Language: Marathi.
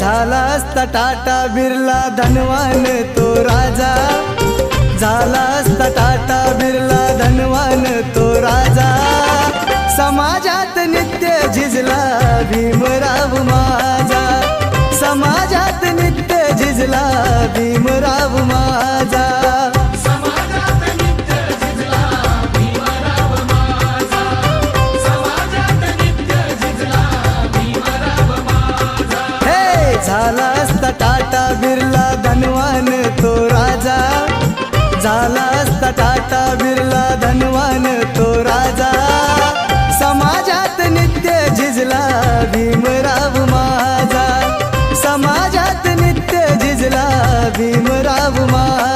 झाला असता टाटा बिर्ला धनवान तो राजा. झाला असता टाटा बिर्ला धनवान तो राजा. समाजात नित्य झिजला भीमराव माझा. समाजात नित्य झिजला भीमराव झाला असता टाटा बिरला धनवान तो राजा. समाजात नित्य झिजला भीमराव माझा समाजात नित्य झिजला भीमराव माझा